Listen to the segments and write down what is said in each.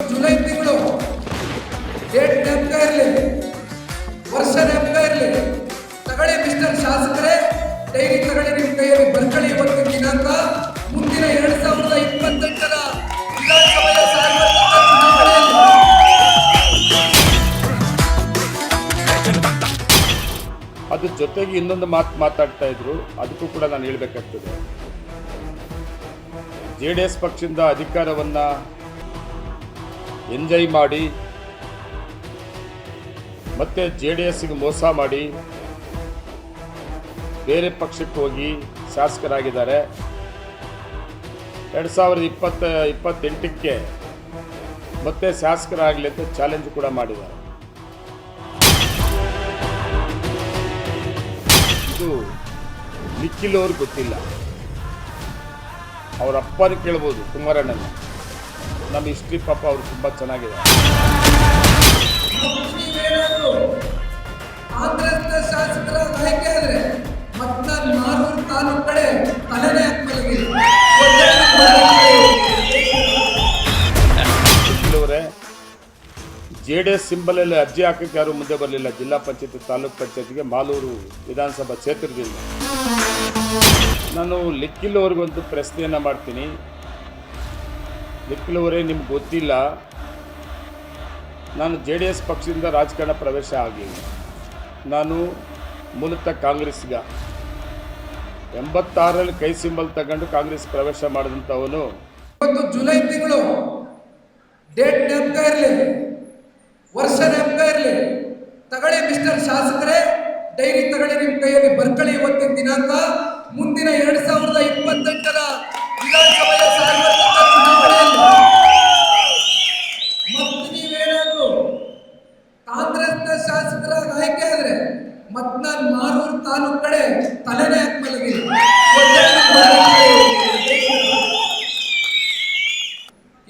July ತಿಂಗಳು. Date ನೆನಪ ಇರಲಿ. ವರ್ಷ ನೆನಪ ಇರಲಿ. ತಗಳಿ ಮಿಸ್ಟರ್ ಶಾಸಕರೇ, ಡೈರಿ ತಗಳಿ ನಿಮ್ಮ ಕೈಯಲ್ಲಿ ಬರ್ಕಳಿ ಇವತ್ತು ದಿನಾಂಕ. ಮುಂದಿನ ಎರಡ್ ಸಾವಿರದ ಇಪ್ಪತ್ತೆಂಟರ ವಿಧಾನಸಭೆಯ ಸಾರ್ವತ್ರಿಕ ಅದ್ರ ಜೊತೆಗೆ ಇನ್ನೊಂದು ಮಾತು ಮಾತಾಡ್ತಾ ಇದ್ರು. ಅದಕ್ಕೂ ಕೂಡ ನಾನು ಹೇಳ್ಬೇಕಾಗ್ತದೆ. ಜೆ ಡಿ ಎಸ್ ಪಕ್ಷದಿಂದ ಅಧಿಕಾರವನ್ನು ಎಂಜಾಯ್ ಮಾಡಿ, ಮತ್ತೆ ಜೆ ಡಿ ಎಸ್ಗೆ ಮೋಸ ಮಾಡಿ, ಬೇರೆ ಪಕ್ಷಕ್ಕೆ ಹೋಗಿ ಶಾಸಕರಾಗಿದ್ದಾರೆ. ಎರಡು ಸಾವಿರದ ಇಪ್ಪತ್ತ, ಇಪ್ಪತ್ತೆಂಟಕ್ಕೆ ಮತ್ತೆ ಶಾಸಕರಾಗಲಿ ಅಂತ ಚಾಲೆಂಜ್ ಕೂಡ ಮಾಡಿದ್ದಾರೆ. ಇದು ನಿಖಿಲ್ ಅವ್ರಿಗೆ ಗೊತ್ತಿಲ್ಲ. ಅವರ ಅಪ್ಪನ ಕೇಳ್ಬೋದು, ಕುಮಾರಣ್ಣನ. ನಮ್ಮ ಹಿಸ್ಟ್ರಿ ಪಾಪ ಅವ್ರು ತುಂಬ ಚೆನ್ನಾಗಿದೆ. ಜೆ ಡಿ ಎಸ್ ಸಿಂಬಲಲ್ಲಿ ಅರ್ಜಿ ಹಾಕಕ್ಕೆ ಯಾರು ಮುಂದೆ ಬರಲಿಲ್ಲ. ಜಿಲ್ಲಾ ಪಂಚಾಯತ್ ತಾಲೂಕ್ ಪಂಚಾಯತ್ಗೆ ಮಾಲೂರು ವಿಧಾನಸಭಾ ಕ್ಷೇತ್ರದಿಂದ. ನಾನು ಲಿಕ್ಕಿಲ್ಲವರೆಗೂ ಒಂದು ಪ್ರಶ್ನೆಯನ್ನು ಮಾಡ್ತೀನಿ. ಲಿಖಿಲ್ ಅವರೇ ನಿಮ್ಗೆ ಗೊತ್ತಿಲ್ಲ. ನಾನು ಜೆ ಡಿ ಎಸ್ ಪಕ್ಷದಿಂದ ರಾಜಕಾರಣ ಪ್ರವೇಶ ಆಗಲಿಲ್ಲ ನಾನು ಮೂಲತಃ ಕಾಂಗ್ರೆಸ್ಗ ಎಂಬತ್ತಾರರಲ್ಲಿ ಕೈ ಸಿಂಬಲ್ ತಗೊಂಡು ಕಾಂಗ್ರೆಸ್ ಪ್ರವೇಶ ಮಾಡಿದಂಥವನು. ಇವತ್ತು ಜುಲೈ ತಿಂಗಳು ಡೇಟ್ ನೆನಪ ಇರಲಿ, ವರ್ಷ ನೆನಪ ಇರಲಿ. ತಗೊಳ್ಳಿ ಮಿಸ್ಟರ್ ಶಾಸಕರೇ, ಡೈರಿ ತಗೊಳ್ಳಿ ನಿಮ್ಮ ಕೈಯಲ್ಲಿ ಬರ್ಕಳಿ ಇವತ್ತಿನ ದಿನಾಂಕ. ಮುಂದಿನ ಎರಡು ಸಾವಿರದ ಇಪ್ಪತ್ತೆಂಟರ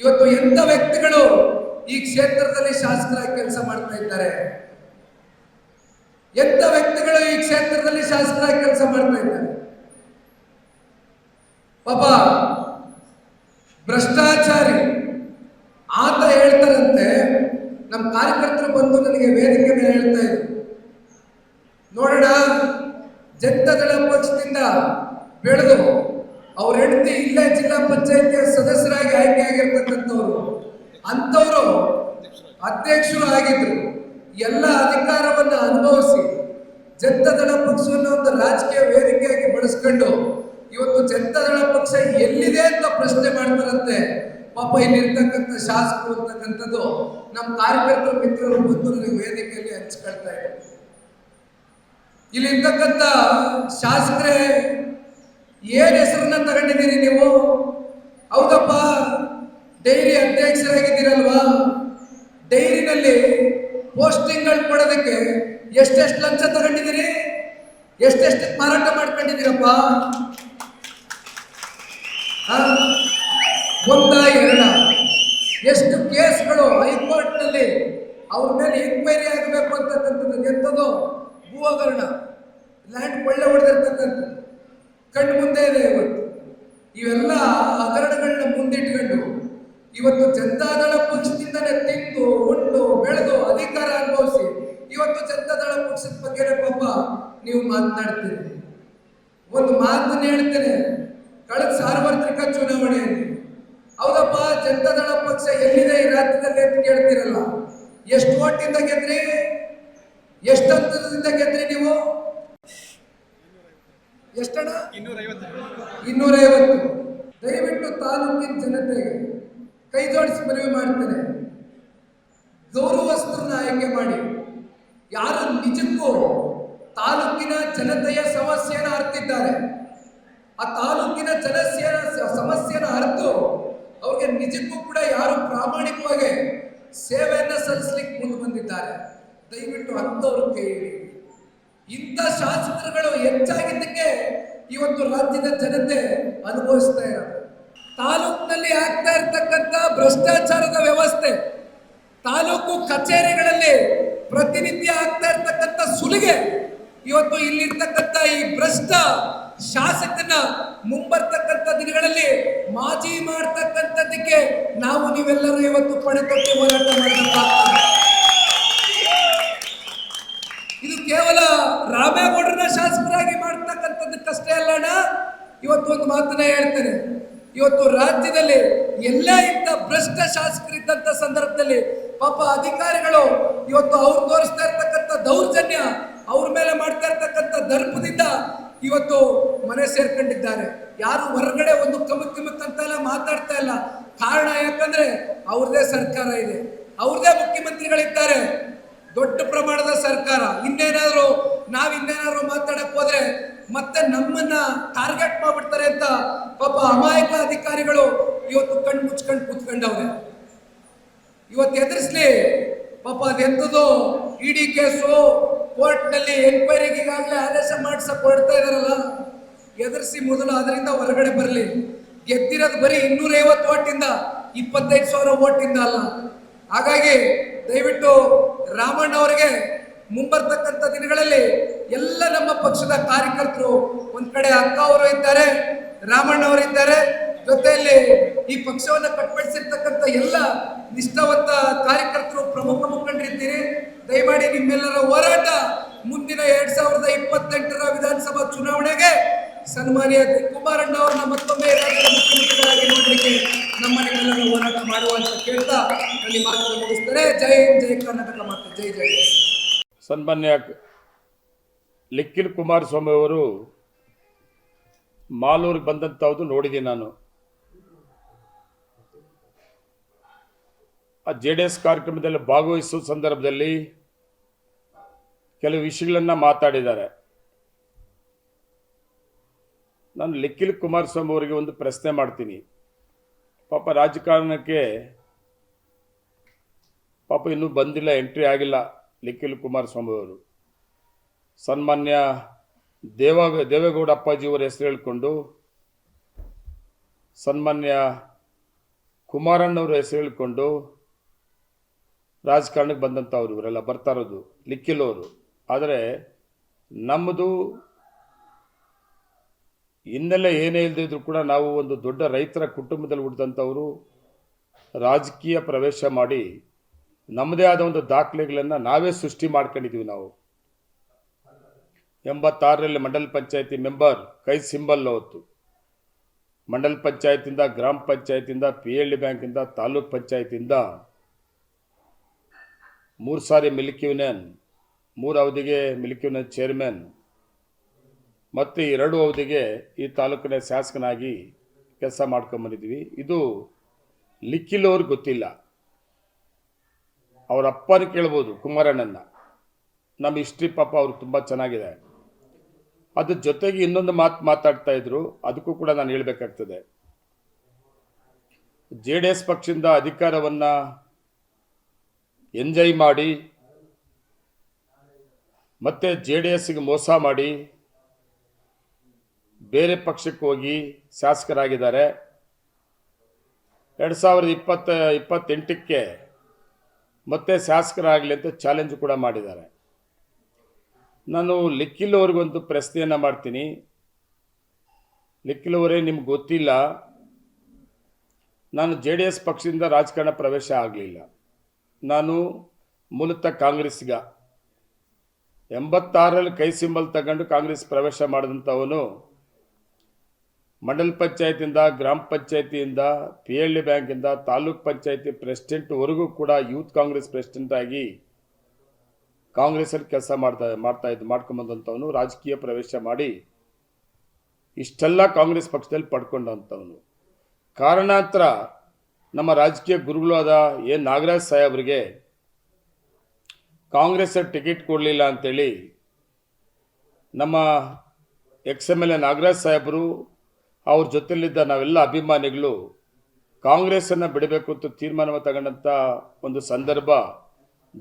ಇವತ್ತು ಎಂತ ವ್ಯಕ್ತಿಗಳು ಈ ಕ್ಷೇತ್ರದಲ್ಲಿ ಶಾಸಕರಾಗಿ ಕೆಲಸ ಮಾಡ್ತಾ ಇದ್ದಾರೆ? ಎಂತ ವ್ಯಕ್ತಿಗಳು ಈ ಕ್ಷೇತ್ರದಲ್ಲಿ ಶಾಸಕರಾಗಿ ಕೆಲಸ ಮಾಡ್ತಾ ಇದ್ದಾರೆ? ಪಾಪ, ಭ್ರಷ್ಟಾಚಾರಿ. ಆತ ಹೇಳ್ತಾರಂತೆ ನಮ್ಮ ಕಾರ್ಯಕರ್ತರು ಬಂದು ನನಗೆ ವೇದಿಕೆ ಮೇಲೆ ಹೇಳ್ತಾ ಇದ್ರು. ನೋಡೋಣ ಜನತಾದಳ ಪಕ್ಷದಿಂದ ಬೆಳೆದು, ಅವ್ರ ಹೆಂಡತಿ ಇಲ್ಲೇ ಜಿಲ್ಲಾ ಪಂಚಾಯತಿಯ ಸದಸ್ಯರಾಗಿ ಆಯ್ಕೆ ಆಗಿರ್ತಕ್ಕಂಥವ್ರು. ಅಂಥವರು ಅಧ್ಯಕ್ಷರು ಆಗಿದ್ರು. ಎಲ್ಲ ಅಧಿಕಾರವನ್ನು ಅನುಭವಿಸಿ ಜನತಾದಳ ಪಕ್ಷವನ್ನು ಒಂದು ರಾಜಕೀಯ ವೇದಿಕೆಯಾಗಿ ಬಳಸ್ಕೊಂಡು ಇವತ್ತು ಜನತಾದಳ ಪಕ್ಷ ಎಲ್ಲಿದೆ ಅಂತ ಪ್ರಶ್ನೆ ಮಾಡ್ತಾರಂತೆ. ಪಾಪ ಇಲ್ಲಿರ್ತಕ್ಕಂಥ ಶಾಸಕರು ಅಂತಕ್ಕಂಥದ್ದು ನಮ್ಮ ಕಾರ್ಯಕರ್ತರು ಮಿತ್ರರು ಬಂದು ನನಗೆ ವೇದಿಕೆಯಲ್ಲಿ ಹಂಚ್ಕೊಳ್ತಾ ಇದ್ದಾರೆ ಇಲ್ಲಿರ್ತಕ್ಕಂಥ ಶಾಸಕರೇ, ಏನ್ ಹೆಸರನ್ನ ತಗೊಂಡಿದ್ದೀರಿ ನೀವು? ಹೌದಪ್ಪ, ಡೈರಿ ಅಧ್ಯಕ್ಷರಾಗಿದ್ದೀರಲ್ವಾ? ಡೈರಿನಲ್ಲಿ ಪೋಸ್ಟಿಂಗ್ಗಳು ಕೊಡೋದಕ್ಕೆ ಎಷ್ಟೆಷ್ಟು ಲಂಚ ತಗೊಂಡಿದ್ದೀರಿ? ಎಷ್ಟೆಷ್ಟು ಮಾರಾಟ ಮಾಡ್ಕೊಂಡಿದ್ದೀರಪ್ಪ? ಒಂದ ಎರಡ? ಎಷ್ಟು ಕೇಸ್ಗಳು ಹೈಕೋರ್ಟ್ನಲ್ಲಿ ಅವ್ರ ಮೇಲೆ ಎನ್ಕ್ವೈರಿ ಆಗಬೇಕು ಅಂತಕ್ಕಂಥದ್ದು ಎಂಥದ್ದು ಭೂ ಹಗರಣ ಲ್ಯಾಂಡ್ ಒಳ್ಳೆ ಹೊಡೆದಿರ್ತಕ್ಕಂಥದ್ದು. ಕಣ್ಣು ಮುಂದೆ ಇದೆ ಇವತ್ತು ಇವೆಲ್ಲ ಹಗರಣಗಳನ್ನ ಮುಂದಿಟ್ಕೊಂಡು ಇವತ್ತು ಜನತಾದಳ ಪಕ್ಷದಿಂದನೇ ತಿಂದು ಉಂಡು ಬೆಳೆದು ಅಧಿಕಾರ ಅನುಭವಿಸಿ ಜನತಾದಳ ಪಕ್ಷದ ಬಗ್ಗೆ ಪಾಪ ನೀವು ಮಾತನಾಡ್ತೀರಿ. ಒಂದು ಮಾತನ್ನ ಹೇಳ್ತೇನೆ. ಕಳೆದ ಸಾರ್ವತ್ರಿಕ ಚುನಾವಣೆಯಲ್ಲಿ ಹೌದಪ್ಪ ಜನತಾದಳ ಪಕ್ಷ ಎಲ್ಲಿದೆ ಈ ರಾಜ್ಯದಲ್ಲಿ ಅಂತ ಕೇಳ್ತೀರಲ್ಲ. ಎಷ್ಟು ಓಟಿಂದ ಗೆದ್ರಿ? ಎಷ್ಟು ಹಂತದಿಂದ ಗೆದ್ರಿ ನೀವು? ಎಷ್ಟಣ ಇನ್ನೂರೈವತ್ತು. ದಯವಿಟ್ಟು ತಾಲೂಕಿನ ಜನತೆಗೆ ಕೈ ಜೋಡಿಸಿ ಮನವಿ ಮಾಡ್ತೇನೆ. ಗೌರವಸ್ಥರನ್ನ ಆಯ್ಕೆ ಮಾಡಿ. ಯಾರು ನಿಜಕ್ಕೂ ತಾಲೂಕಿನ ಜನತೆಯ ಸಮಸ್ಯೆಯನ್ನು ಅರ್ತಿದ್ದಾರೆ. ಆ ತಾಲೂಕಿನ ಜನಸ್ಯ ಸಮಸ್ಯೆನ ಅರ್ತು ಅವ್ರಿಗೆ ನಿಜಕ್ಕೂ ಕೂಡ ಯಾರು ಪ್ರಾಮಾಣಿಕವಾಗಿ ಸೇವೆಯನ್ನು ಸಲ್ಲಿಸ್ಲಿಕ್ಕೆ ಮುಂದೆ ಬಂದಿದ್ದಾರೆ. ದಯವಿಟ್ಟು ಅಂಥವ್ರು ಕೇಳಿ. ಇಂಥ ಶಾಸಕರುಗಳು ಹೆಚ್ಚಾಗಿದ್ದಕ್ಕೆ ಇವತ್ತು ರಾಜ್ಯದ ಜನತೆ ಅನುಭವಿಸ್ತಾ ಇರೋದು. ತಾಲೂಕಿನಲ್ಲಿ ಆಗ್ತಾ ಇರ್ತಕ್ಕಂಥ ಭ್ರಷ್ಟಾಚಾರದ ವ್ಯವಸ್ಥೆ, ತಾಲೂಕು ಕಚೇರಿಗಳಲ್ಲಿ ಪ್ರತಿನಿತ್ಯ ಆಗ್ತಾ ಇರ್ತಕ್ಕಂಥ ಸುಲಿಗೆ, ಇವತ್ತು ಇಲ್ಲಿರ್ತಕ್ಕಂಥ ಈ ಭ್ರಷ್ಟ ಶಾಸಕನ ಮುಂಬರ್ತಕ್ಕಂಥ ದಿನಗಳಲ್ಲಿ ಮಾಜಿ ಮಾಡ್ತಕ್ಕಂಥದ್ದಕ್ಕೆ ನಾವು ನೀವೆಲ್ಲರೂ ಇವತ್ತು ಪಡೆತೊಟ್ಟಿ ಹೋರಾಟ ಮಾಡಬೇಕಾಗ್ತದೆ ಇದು ಕೇವಲ ರಾಮೇಗೌಡರನ್ನ ಶಾಸಕರಾಗಿ ಮಾಡ್ತಕ್ಕಂಥದ್ದಕ್ಕಷ್ಟೇ ಅಲ್ಲಣ್ಣ ಇವತ್ತು ಒಂದು ಮಾತನ್ನ ಹೇಳ್ತೇನೆ. ಇವತ್ತು ರಾಜ್ಯದಲ್ಲಿ ಎಲ್ಲ ಇಂಥ ಭ್ರಷ್ಟ ಶಾಸಕರಿದ್ದಂಥ ಸಂದರ್ಭದಲ್ಲಿ ಪಾಪ ಅಧಿಕಾರಿಗಳು ಇವತ್ತು ಅವ್ರು ತೋರಿಸ್ತಾ ಇರ್ತಕ್ಕಂಥ ದೌರ್ಜನ್ಯ, ಅವ್ರ ಮೇಲೆ ಮಾಡ್ತಾ ಇರ್ತಕ್ಕಂಥ ದರ್ಪದಿಂದ ಇವತ್ತು ಮನೆ ಸೇರ್ಕೊಂಡಿದ್ದಾರೆ. ಯಾರು ಹೊರಗಡೆ ಒಂದು ಕಮಕ್ ಎಲ್ಲ ಮಾತಾಡ್ತಾ ಇಲ್ಲ. ಕಾರಣ ಯಾಕಂದ್ರೆ ಅವ್ರದೇ ಸರ್ಕಾರ ಇದೆ. ಅವ್ರದೇ ಮುಖ್ಯಮಂತ್ರಿಗಳಿದ್ದಾರೆ. ದೊಡ್ಡ ಪ್ರಮಾಣದ ಸರ್ಕಾರ. ಇನ್ನೇನಾದ್ರು ನಾವ್ ಇನ್ನೇನಾದ್ರು ಮಾತಾಡಕ್ ಹೋದ್ರೆ ಮತ್ತೆ ನಮ್ಮನ್ನ ಟಾರ್ಗೆಟ್ ಮಾಡ್ಬಿಡ್ತಾರೆ ಅಂತ ಪಾಪ ಅಮಾಯಕ ಅಧಿಕಾರಿಗಳು ಇವತ್ತು ಕಣ್ಣು ಮುಚ್ಕೊಂಡು ಕೂತ್ಕೊಂಡವ್ರೆ. ಇವತ್ತು ಎದುರಿಸಲಿ. ಪಾಪ ಅದೆಂಥದ್ದು ಇಡಿ ಕೇಸು ಕೋರ್ಟ್ನಲ್ಲಿ ಎನ್ಕ್ವೈರಿಗೆ ಈಗಾಗಲೇ ಆದೇಶ ಮಾಡಿಸ ಹೊರಡ್ತಾ ಇದಾರಲ್ಲ ಎದುರಿಸಿ ಮೊದಲು ಅದರಿಂದ ಹೊರಗಡೆ ಬರಲಿ. ಗೆದ್ದಿರೋದು ಬರೀ ಇನ್ನೂರೈವತ್ತು ಓಟಿಂದ ಇಪ್ಪತ್ತೈದು ಸಾವಿರ ಓಟಿಂದ ಅಲ್ಲ. ಹಾಗಾಗಿ ದಯವಿಟ್ಟು ರಾಮಣ್ಣ ಅವರಿಗೆ ಮುಂಬರ್ತಕ್ಕಂಥ ದಿನಗಳಲ್ಲಿ ಎಲ್ಲ ನಮ್ಮ ಪಕ್ಷದ ಕಾರ್ಯಕರ್ತರು, ಒಂದು ಕಡೆ ಅಕ್ಕ ಅವರು ಇದ್ದಾರೆ, ರಾಮಣ್ಣ ಅವರು ಇದ್ದಾರೆ ಜೊತೆಯಲ್ಲಿ ಈ ಪಕ್ಷವನ್ನು ಕಟ್ಪಡಿಸಿರ್ತಕ್ಕಂಥ ಎಲ್ಲ ನಿಷ್ಠಾವಂತ ಕಾರ್ಯಕರ್ತರು ಪ್ರಮುಖ ಮುಖಂಡರಿದ್ದೀರಿ. ದಯಮಾಡಿ ನಿಮ್ಮೆಲ್ಲರ ಹೋರಾಟ ಮುಂದಿನ ಎರಡ್ ಸಾವಿರದ ಇಪ್ಪತ್ತೆಂಟರ ವಿಧಾನಸಭಾ ಚುನಾವಣೆಗೆ ಸನ್ಮಾನ್ಯ ಕುಮಾರಣ್ಣ ಅವರನ್ನ ಮತ್ತೊಮ್ಮೆ ಮುಖ್ಯಮಂತ್ರಿಗಳಾಗಿ ನೋಡಲಿಕ್ಕೆ ನಮ್ಮ ನಿಮ್ಮೆಲ್ಲರೂ ಹೋರಾಟ ಮಾಡುವ ಅಂತ ಕೇಳ್ತಾ ಅಲ್ಲಿ ಮಾತನ್ನು ಮುಗಿಸ್ತಾರೆ. ಜೈ ಜೈ ಕರ್ನಾಟಕ ಮಾತು, ಜೈ ಜೈ. ಸನ್ಮಾನ್ಯ ಲಿಖಿಲ್ ಕುಮಾರಸ್ವಾಮಿ ಅವರು ಮಾಲೂರಿಗೆ ಬಂದಂಥವ್ದು ನೋಡಿದ್ದೀನಿ ನಾನು. ಆ ಜೆ ಡಿ ಎಸ್ ಕಾರ್ಯಕ್ರಮದಲ್ಲಿ ಭಾಗವಹಿಸುವ ಸಂದರ್ಭದಲ್ಲಿ ಕೆಲವು ವಿಷಯಗಳನ್ನು ಮಾತಾಡಿದ್ದಾರೆ. ನಾನು ಲಿಖಿಲ್ ಕುಮಾರಸ್ವಾಮಿ ಅವರಿಗೆ ಒಂದು ಪ್ರಶ್ನೆ ಮಾಡ್ತೀನಿ. ಪಾಪ ರಾಜಕಾರಣಕ್ಕೆ ಪಾಪ ಇನ್ನೂ ಬಂದಿಲ್ಲ, ಎಂಟ್ರಿ ಆಗಿಲ್ಲ ಲಿಖಿಲ್ ಕುಮಾರಸ್ವಾಮಿ ಅವರು. ಸನ್ಮಾನ್ಯ ದೇವ, ದೇವೇಗೌಡ ಅಪ್ಪಾಜಿಯವರ ಹೆಸರು ಹೇಳಿಕೊಂಡು, ಸನ್ಮಾನ್ಯ ಕುಮಾರಣ್ಣವ್ರ ಹೆಸರು ಹೇಳ್ಕೊಂಡು ರಾಜಕಾರಣಕ್ಕೆ ಬಂದಂಥವ್ರು ಇವರೆಲ್ಲ ಬರ್ತಾ ಇರೋದು ಲಿಕ್ಕಿಲ್ಲೋರು ಆದರೆ ನಮ್ಮದು ಹಿನ್ನೆಲೆ ಏನೇ ಇಲ್ಲದಿದ್ರು ಕೂಡ ನಾವು ಒಂದು ದೊಡ್ಡ ರೈತರ ಕುಟುಂಬದಲ್ಲಿ ಹುಟ್ಟಿದಂಥವರು ರಾಜಕೀಯ ಪ್ರವೇಶ ಮಾಡಿ ನಮ್ಮದೇ ಆದ ಒಂದು ದಾಖಲೆಗಳನ್ನು ನಾವೇ ಸೃಷ್ಟಿ ಮಾಡ್ಕೊಂಡಿದ್ದೀವಿ ನಾವು. ಎಂಬತ್ತಾರರಲ್ಲಿ ಮಂಡಲ ಪಂಚಾಯತಿ ಮೆಂಬರ್ ಕೈ ಸಿಂಬಲ್ ಅವತ್ತು. ಮಂಡಲ ಪಂಚಾಯತಿಂದ, ಗ್ರಾಮ ಪಂಚಾಯತಿಂದ, ಪಿ ಎಲ್ ಡಿ ಬ್ಯಾಂಕಿಂದ, ತಾಲೂಕ್ ಪಂಚಾಯತಿಂದ ಮೂರು ಸಾರಿ ಮಿಲ್ಕ್ ಯೂನಿಯನ್ ಮೂರು ಅವಧಿಗೆ ಮಿಲ್ಕ್ ಯೂನಿಯನ್ ಚೇರ್ಮನ್, ಮತ್ತು ಎರಡು ಅವಧಿಗೆ ಈ ತಾಲೂಕಿನ ಶಾಸಕನಾಗಿ ಕೆಲಸ ಮಾಡ್ಕೊಂಬಂದಿದ್ವಿ ಇದು ಲಿಕ್ಕಿಲ್ಲವ್ರಿಗೆ ಗೊತ್ತಿಲ್ಲ. ಅವ್ರ ಅಪ್ಪನ ಕೇಳ್ಬೋದು ಕುಮಾರಣ್ಣನ ನಮ್ಮ ಹಿಸ್ಟ್ರಿ ಪಾಪ ಅವ್ರು ತುಂಬ ಚೆನ್ನಾಗಿದೆ. ಅದ್ರ ಜೊತೆಗೆ ಇನ್ನೊಂದು ಮಾತು ಮಾತಾಡ್ತಾ ಇದ್ರು, ಅದಕ್ಕೂ ಕೂಡ ನಾನು ಹೇಳಬೇಕಾಗ್ತದೆ. ಜೆ ಡಿ ಎಸ್ ಪಕ್ಷದಿಂದ ಅಧಿಕಾರವನ್ನು ಎಂಜಾಯ್ ಮಾಡಿ, ಮತ್ತೆ ಜೆ ಡಿ ಎಸ್ಗೆ ಮೋಸ ಮಾಡಿ, ಬೇರೆ ಪಕ್ಷಕ್ಕೆ ಹೋಗಿ ಶಾಸಕರಾಗಿದ್ದಾರೆ. ಎರಡು ಸಾವಿರದ ಇಪ್ಪತ್ತ, ಇಪ್ಪತ್ತೆಂಟಕ್ಕೆ ಮತ್ತೆ ಶಾಸಕರಾಗಲಿ ಅಂತ ಚಾಲೆಂಜ್ ಕೂಡ ಮಾಡಿದ್ದಾರೆ. ನಾನು ಲಿಕ್ಕಿಲ್ ಅವ್ರಿಗೊಂದು ಪ್ರಶ್ನೆಯನ್ನು ಮಾಡ್ತೀನಿ. ಲಿಕ್ಕಿಲ್ಲವರೇ, ನಿಮ್ಗೆ ಗೊತ್ತಿಲ್ಲ. ನಾನು ಜೆ ಡಿ ಎಸ್ ಪಕ್ಷದಿಂದ ರಾಜಕಾರಣ ಪ್ರವೇಶ ಆಗಲಿಲ್ಲ. ನಾನು ಮೂಲತಃ ಕಾಂಗ್ರೆಸ್ಗ ಎಂಬತ್ತಾರರಲ್ಲಿ ಕೈ ಸಿಂಬಲ್ ತಗೊಂಡು ಕಾಂಗ್ರೆಸ್ ಪ್ರವೇಶ ಮಾಡಿದಂಥವನು ಮಂಡಲ್ ಪಂಚಾಯತಿಂದ, ಗ್ರಾಮ ಪಂಚಾಯತಿಯಿಂದ, ಪಿ ಎಲ್ ಡಿ ಬ್ಯಾಂಕಿಂದ, ತಾಲೂಕ್ ಪಂಚಾಯತಿ ಪ್ರೆಸಿಡೆಂಟ್ವರೆಗೂ ಕೂಡ ಯೂತ್ ಕಾಂಗ್ರೆಸ್ ಪ್ರೆಸಿಡೆಂಟ್ ಆಗಿ ಕಾಂಗ್ರೆಸ್ಸಲ್ಲಿ ಕೆಲಸ ಮಾಡ್ತಾ ಮಾಡ್ತಾ ಇದ್ದು ಮಾಡ್ಕೊಂಬಂದಂಥವನು ರಾಜಕೀಯ ಪ್ರವೇಶ ಮಾಡಿ ಇಷ್ಟೆಲ್ಲ ಕಾಂಗ್ರೆಸ್ ಪಕ್ಷದಲ್ಲಿ ಪಡ್ಕೊಂಡಂಥವನು. ಕಾರಣಾಂತರ ನಮ್ಮ ರಾಜಕೀಯ ಗುರುಗಳಾದ ಎನ್ ನಾಗರಾಜ್ ಸಾಹೇಬ್ರಿಗೆ ಕಾಂಗ್ರೆಸ್ ಟಿಕೆಟ್ ಕೊಡಲಿಲ್ಲ ಅಂತೇಳಿ ನಮ್ಮ X M L A Nagaraj ಸಾಹೇಬರು ಅವ್ರ ಜೊತೆಯಲ್ಲಿದ್ದ ನಾವೆಲ್ಲ ಅಭಿಮಾನಿಗಳು ಕಾಂಗ್ರೆಸ್ಸನ್ನು ಬಿಡಬೇಕು ಅಂತ ತೀರ್ಮಾನ ತಗೊಂಡಂಥ ಒಂದು ಸಂದರ್ಭ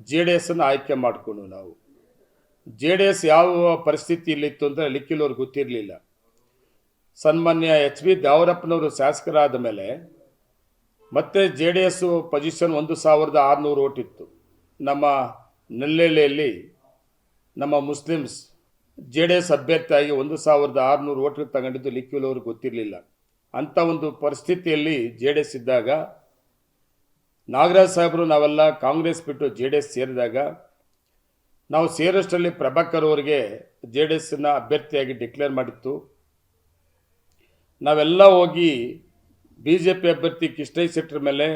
ಜೆ ಡಿ ಎಸ್ಸನ್ನು ಆಯ್ಕೆ ಮಾಡಿಕೊಂಡು ನಾವು. ಜೆ ಡಿ ಎಸ್ ಯಾವ ಪರಿಸ್ಥಿತಿಯಲ್ಲಿತ್ತು ಅಂದರೆ ಲಿಖಿಲ್ ಅವ್ರಿಗೆ ಗೊತ್ತಿರಲಿಲ್ಲ. ಸನ್ಮಾನ್ಯ ಎಚ್ ಬಿ ದಾವರಪ್ಪನವರು ಶಾಸಕರಾದ ಮೇಲೆ ಮತ್ತೆ ಜೆ ಡಿ ಎಸ್ ಪೊಸಿಷನ್ ಒಂದು ಸಾವಿರದ ಆರುನೂರು ಓಟ್ ಇತ್ತು ನಮ್ಮ ನೆಲ್ಲೆಲೆಯಲ್ಲಿ ನಮ್ಮ ಮುಸ್ಲಿಮ್ಸ್ ಜೆ ಡಿ ಎಸ್ ಅಭ್ಯರ್ಥಿಯಾಗಿ ಒಂದು ಸಾವಿರದ ಆರುನೂರು ಓಟ್ಗಳು ತಗೊಂಡಿದ್ದು ಲಿಕ್ಕಿಲವ್ರಿಗೆ ಗೊತ್ತಿರಲಿಲ್ಲ. ಅಂಥ ಒಂದು ಪರಿಸ್ಥಿತಿಯಲ್ಲಿ ಜೆ ಡಿ ಎಸ್ ಇದ್ದಾಗ, ನಾಗರಾಜ್ ಸಾಹೇಬರು ನಾವೆಲ್ಲ ಕಾಂಗ್ರೆಸ್ ಬಿಟ್ಟು ಜೆ ಡಿ ಎಸ್ ಸೇರಿದಾಗ, ನಾವು ಸೇರೋಷ್ಟರಲ್ಲಿ ಪ್ರಭಾಕರ್ ಅವರಿಗೆ ಜೆ ಡಿ ಎಸ್ನ ಅಭ್ಯರ್ಥಿಯಾಗಿ ಡಿಕ್ಲೇರ್ ಮಾಡಿತ್ತು. ನಾವೆಲ್ಲ ಹೋಗಿ ಬಿ ಜೆ ಪಿ ಅಭ್ಯರ್ಥಿ ಕಿಷ್ಟೈ ಶೆಟ್ಟರ್ ಮೇಲೆ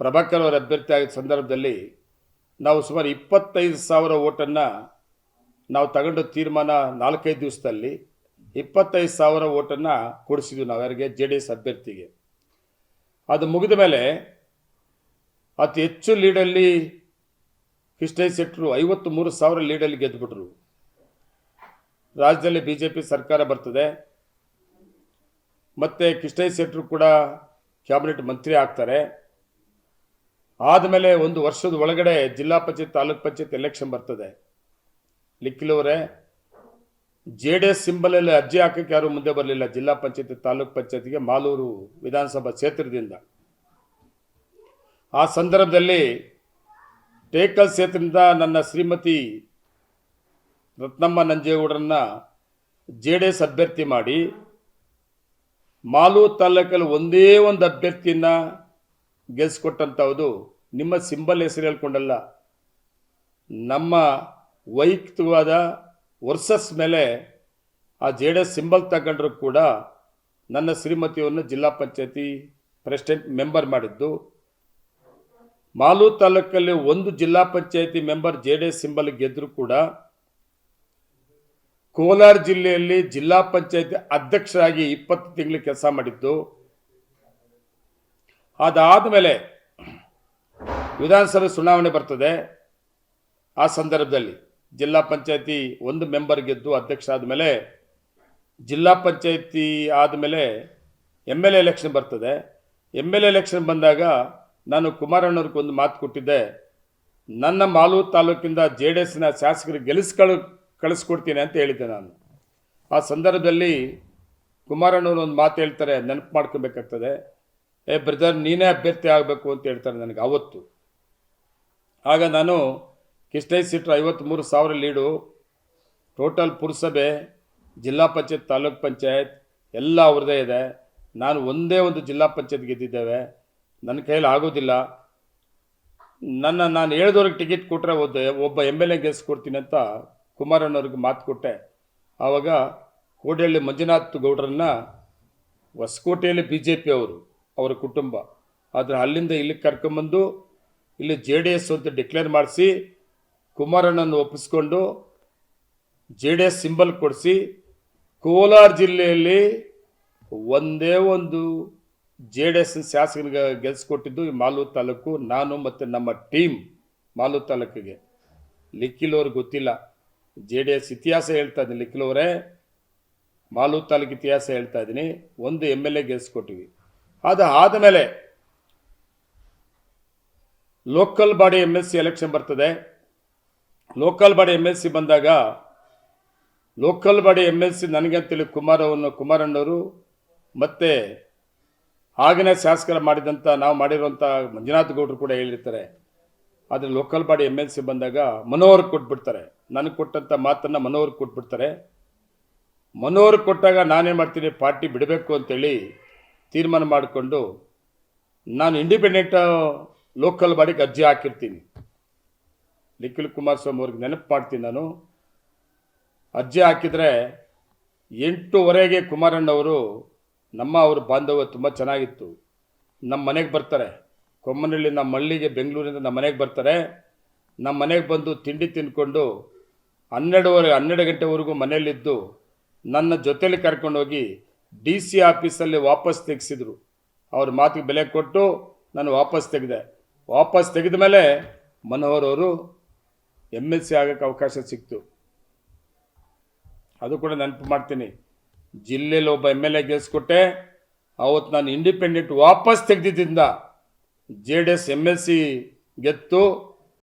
ಪ್ರಭಾಕರ್ ಅವರ ಅಭ್ಯರ್ಥಿ ಆಗಿದ್ದ ಸಂದರ್ಭದಲ್ಲಿ ನಾವು ಸುಮಾರು ಇಪ್ಪತ್ತೈದು ಸಾವಿರ ಓಟನ್ನು ನಾವು ತಗೊಂಡ ತೀರ್ಮಾನ ನಾಲ್ಕೈದು ದಿವಸದಲ್ಲಿ ಇಪ್ಪತ್ತೈದು ಸಾವಿರ ಓಟನ್ನು ಕೊಡಿಸಿದ್ವಿ ನಾವು, ಯಾರಿಗೆ? ಜೆ ಡಿ ಎಸ್ ಅಭ್ಯರ್ಥಿಗೆ. ಅದು ಮುಗಿದ ಮೇಲೆ ಅತಿ ಹೆಚ್ಚು ಲೀಡಲ್ಲಿ ಕಿಷ್ಟೈ ಸೆಟ್ಟರು ಐವತ್ತು ಮೂರು ಸಾವಿರ ಲೀಡಲ್ಲಿ ಗೆದ್ದುಬಿಟ್ರು ರಾಜ್ಯದಲ್ಲಿ ಬಿ ಜೆ ಪಿ ಸರ್ಕಾರ ಬರ್ತದೆ. ಮತ್ತು ಕೃಷ್ಣಯ್ಯ ಶೆಟ್ಟರು ಕೂಡ ಕ್ಯಾಬಿನೆಟ್ ಮಂತ್ರಿ ಆಗ್ತಾರೆ. ಆದಮೇಲೆ ಒಂದು ವರ್ಷದ ಒಳಗಡೆ ಜಿಲ್ಲಾ ಪಂಚಾಯತ್, ತಾಲೂಕು ಪಂಚಾಯತ್ ಎಲೆಕ್ಷನ್ ಬರ್ತದೆ. ಲಿಕ್ಕಿಲವರೇ ಜೆ ಡಿ ಎಸ್ ಸಿಂಬಲಲ್ಲಿ ಅರ್ಜಿ ಹಾಕಕ್ಕೆ ಯಾರೂ ಮುಂದೆ ಬರಲಿಲ್ಲ. ಜಿಲ್ಲಾ ಪಂಚಾಯತ್, ತಾಲೂಕು ಪಂಚಾಯತ್ಗೆ ಮಾಲೂರು ವಿಧಾನಸಭಾ ಕ್ಷೇತ್ರದಿಂದ. ಆ ಸಂದರ್ಭದಲ್ಲಿ ಟೇಕಲ್ ಕ್ಷೇತ್ರದಿಂದ ನನ್ನ ಶ್ರೀಮತಿ ರತ್ನಮ್ಮ ನಂಜೇಗೌಡರನ್ನ ಜೆ ಡಿ ಎಸ್ ಅಭ್ಯರ್ಥಿ ಮಾಡಿ ಮಾಲೂರು ತಾಲೂಕಲ್ಲಿ ಒಂದೇ ಒಂದು ಅಭ್ಯರ್ಥಿಯನ್ನ ಗೆಲ್ಸ್ಕೊಟ್ಟಂಥವ್ದು ನಿಮ್ಮ ಸಿಂಬಲ್ ಹೆಸರು ಹೇಳ್ಕೊಂಡಲ್ಲ. ನಮ್ಮ ವೈಯಕ್ತಿಕವಾದ ವರ್ಸಸ್ ಮೇಲೆ ಆ ಜೆ ಡಿ ಎಸ್ ಸಿಂಬಲ್ ತಗೊಂಡ್ರು ಕೂಡ ನನ್ನ ಶ್ರೀಮತಿಯನ್ನು ಜಿಲ್ಲಾ ಪಂಚಾಯತಿ ಪ್ರೆಸಿಡೆಂಟ್ ಮೆಂಬರ್ ಮಾಡಿದ್ದು. ಮಾಲೂರು ತಾಲೂಕಲ್ಲಿ ಒಂದು zilla panchayat member J D S symbol ಗೆದ್ದರೂ ಕೂಡ ಕೋಲಾರ ಜಿಲ್ಲೆಯಲ್ಲಿ ಜಿಲ್ಲಾ ಪಂಚಾಯತ್ ಅಧ್ಯಕ್ಷರಾಗಿ ಇಪ್ಪತ್ತು ತಿಂಗಳು ಕೆಲಸ ಮಾಡಿದ್ದು. ಅದಾದ ಮೇಲೆ ವಿಧಾನಸಭೆ ಚುನಾವಣೆ ಬರ್ತದೆ. ಆ ಸಂದರ್ಭದಲ್ಲಿ ಜಿಲ್ಲಾ ಪಂಚಾಯತಿ ಒಂದು ಮೆಂಬರ್ ಗೆದ್ದು ಅಧ್ಯಕ್ಷ ಆದಮೇಲೆ ಜಿಲ್ಲಾ ಪಂಚಾಯತಿ ಆದಮೇಲೆ ಎಂ ಎಲ್ ಎಲೆಕ್ಷನ್ ಬರ್ತದೆ. ಎಂ ಎಲ್ ಎಲೆಕ್ಷನ್ ಬಂದಾಗ ನಾನು ಕುಮಾರಣ್ಣವ್ರಿಗೆ ಒಂದು ಮಾತು ಕೊಟ್ಟಿದ್ದೆ. ನನ್ನ ಮಾಲೂರು ತಾಲೂಕಿಂದ ಜೆ ಡಿ ಎಸ್ನ ಶಾಸಕರು ಗೆಲ್ಲಿಸ್ಕಳು ಕಳಿಸ್ಕೊಡ್ತೀನಿ ಅಂತ ಹೇಳಿದ್ದೆ ನಾನು. ಆ ಸಂದರ್ಭದಲ್ಲಿ ಕುಮಾರಣ್ಣವ್ರು ಒಂದು ಮಾತು ಹೇಳ್ತಾರೆ, ನೆನಪು ಮಾಡ್ಕೊಬೇಕಾಗ್ತದೆ. ಏ ಬ್ರದರ್, ನೀನೇ ಅಭ್ಯರ್ಥಿ ಆಗಬೇಕು ಅಂತ ಹೇಳ್ತಾರೆ ನನಗೆ ಅವತ್ತು. ಆಗ ನಾನು ಕಿಷ್ಟೈ ಸೀಟ್ರ್ ಐವತ್ತ್ಮೂರು ಸಾವಿರ ಲೀಡು, ಟೋಟಲ್ ಪುರಸಭೆ, ಜಿಲ್ಲಾ ಪಂಚಾಯತ್, ತಾಲೂಕ್ ಪಂಚಾಯತ್, ಎಲ್ಲ ಅವ್ರದ್ದೇ ಇದೆ. ನಾನು ಒಂದೇ ಒಂದು ಜಿಲ್ಲಾ ಪಂಚಾಯತ್ ಗೆದ್ದಿದ್ದೇವೆ. ನನ್ನ ಕೈಯಲ್ಲಿ ಆಗೋದಿಲ್ಲ. ನನ್ನ, ನಾನು ಹೇಳ್ದವ್ರಿಗೆ ಟಿಕೆಟ್ ಕೊಟ್ಟರೆ ಒಬ್ಬ ಎಂ ಎಲ್ ಎ ಗೆಲ್ಸ್ಕೊಡ್ತೀನಿ ಅಂತ ಕುಮಾರಣ್ಣವ್ರಿಗೆ ಮಾತು ಕೊಟ್ಟೆ. ಆವಾಗ ಕೋಡಿಹಳ್ಳಿ ಮಂಜುನಾಥ್ ಗೌಡ್ರನ್ನ ಹೊಸಕೋಟೆಯಲ್ಲಿ ಬಿ ಜೆ ಪಿ ಅವರು, ಅವರ ಕುಟುಂಬ. ಆದರೆ ಅಲ್ಲಿಂದ ಇಲ್ಲಿಗೆ ಕರ್ಕೊಂಬಂದು ಇಲ್ಲಿ ಜೆ ಡಿ ಎಸ್ ಅಂತ ಡಿಕ್ಲೇರ್ ಮಾಡಿಸಿ ಕುಮಾರಣ್ಣನ ಒಪ್ಪಿಸ್ಕೊಂಡು ಜೆ ಡಿ ಎಸ್ ಸಿಂಬಲ್ ಕೊಡಿಸಿ ಕೋಲಾರ ಜಿಲ್ಲೆಯಲ್ಲಿ ಒಂದೇ ಒಂದು ಜೆ ಡಿ ಎಸ್ ಶಾಸಕನಿಗೆ ಗೆಲ್ಸ್ಕೊಟ್ಟಿದ್ದು ಈ ಮಾಲೂರು ತಾಲೂಕು. ನಾನು ಮತ್ತು ನಮ್ಮ ಟೀಮ್ ಮಾಲೂರು ತಾಲೂಕಿಗೆ. ಲಿಕ್ಕಿಲವ್ರಿಗೆ ಗೊತ್ತಿಲ್ಲ. ಜೆ ಡಿ ಎಸ್ ಇತಿಹಾಸ ಹೇಳ್ತಾ ಇದ್ದೀನಿ. ಲಿಕ್ಕಿಲವರೇ ಮಾಲೂರು ತಾಲೂಕು ಇತಿಹಾಸ ಹೇಳ್ತಾ ಇದ್ದೀನಿ. ಒಂದು ಎಂ ಎಲ್ ಎ ಗೆಲ್ಸ್ಕೊಟ್ಟಿವಿ. ಅದು ಆದಮೇಲೆ local body M L C election ಬರ್ತದೆ. Local body M L C ಬಂದಾಗ local body M L C ನನಗೆ ಅಂತೇಳಿ ಕುಮಾರವನ್ನು ಕುಮಾರಣ್ಣವರು ಮತ್ತು ಆಗಿನ ಶಾಸಕರ ಮಾಡಿದಂಥ ನಾವು ಮಾಡಿರುವಂಥ ಮಂಜುನಾಥ್ ಗೌಡರು ಕೂಡ ಹೇಳಿರ್ತಾರೆ. ಆದರೆ local body M L C ಬಂದಾಗ ಮನೋಹರ್ ಕೊಟ್ಬಿಡ್ತಾರೆ. ನನಗೆ ಕೊಟ್ಟಂಥ ಮಾತನ್ನು ಮನೋಹರ್ ಕೊಟ್ಬಿಡ್ತಾರೆ. ಮನೋಹರ್ ಕೊಟ್ಟಾಗ ನಾನೇನು ಮಾಡ್ತೀನಿ? ಪಾರ್ಟಿ ಬಿಡಬೇಕು ಅಂತೇಳಿ ತೀರ್ಮಾನ ಮಾಡಿಕೊಂಡು ನಾನು ಇಂಡಿಪೆಂಡೆಂಟ್ ಲೋಕಲ್ ಬಾಡಿಗೆ ಅರ್ಜಿ ಹಾಕಿರ್ತೀನಿ. ನಿಖಿಲ್ ಕುಮಾರಸ್ವಾಮಿ ಅವ್ರಿಗೆ ನೆನಪು ಮಾಡ್ತೀನಿ ನಾನು. ಅರ್ಜಿ ಹಾಕಿದರೆ ಎಂಟೂವರೆಗೆ ಕುಮಾರಣ್ಣವರು ನಮ್ಮ ಅವ್ರ ಬಾಂಧವ್ಯ ತುಂಬ ಚೆನ್ನಾಗಿತ್ತು. ನಮ್ಮ ಮನೆಗೆ ಬರ್ತಾರೆ. ಕೊಮ್ಮನಹಳ್ಳಿ ನಮ್ಮ ಮಳ್ಳಿಗೆ ಬೆಂಗಳೂರಿಂದ ನಮ್ಮ ಮನೆಗೆ ಬರ್ತಾರೆ. ನಮ್ಮ ಮನೆಗೆ ಬಂದು ತಿಂಡಿ ತಿಂದ್ಕೊಂಡು ಹನ್ನೆರಡುವರೆ, ಹನ್ನೆರಡು ಗಂಟೆವರೆಗೂ ಮನೆಯಲ್ಲಿದ್ದು ನನ್ನ ಜೊತೆಯಲ್ಲಿ ಕರ್ಕೊಂಡೋಗಿ ಡಿ ಸಿ ಆಫೀಸಲ್ಲಿ ವಾಪಸ್ ತೆಗೆಸಿದ್ರು. ಅವ್ರ ಮಾತಿಗೆ ಬೆಲೆ ಕೊಟ್ಟು ನಾನು ವಾಪಸ್ ತೆಗೆದೆ. ವಾಪಸ್ ತೆಗೆದ ಮೇಲೆ ಮನೋಹರ್ ಅವರು ಎಂ ಎಲ್ ಸಿ ಆಗೋಕ್ಕೆ ಅವಕಾಶ ಸಿಕ್ತು. ಅದು ಕೂಡ ನೆನಪು ಮಾಡ್ತೀನಿ. ಜಿಲ್ಲೆಯಲ್ಲಿ ಒಬ್ಬ ಎಂ ಎಲ್ ಎ ಗೆಲ್ಸ್ಕೊಟ್ಟೆ. ಅವತ್ತು ನಾನು ಇಂಡಿಪೆಂಡೆಂಟ್ ವಾಪಸ್ ತೆಗೆದಿದ್ದರಿಂದ J D S M L C ಗೆತ್ತು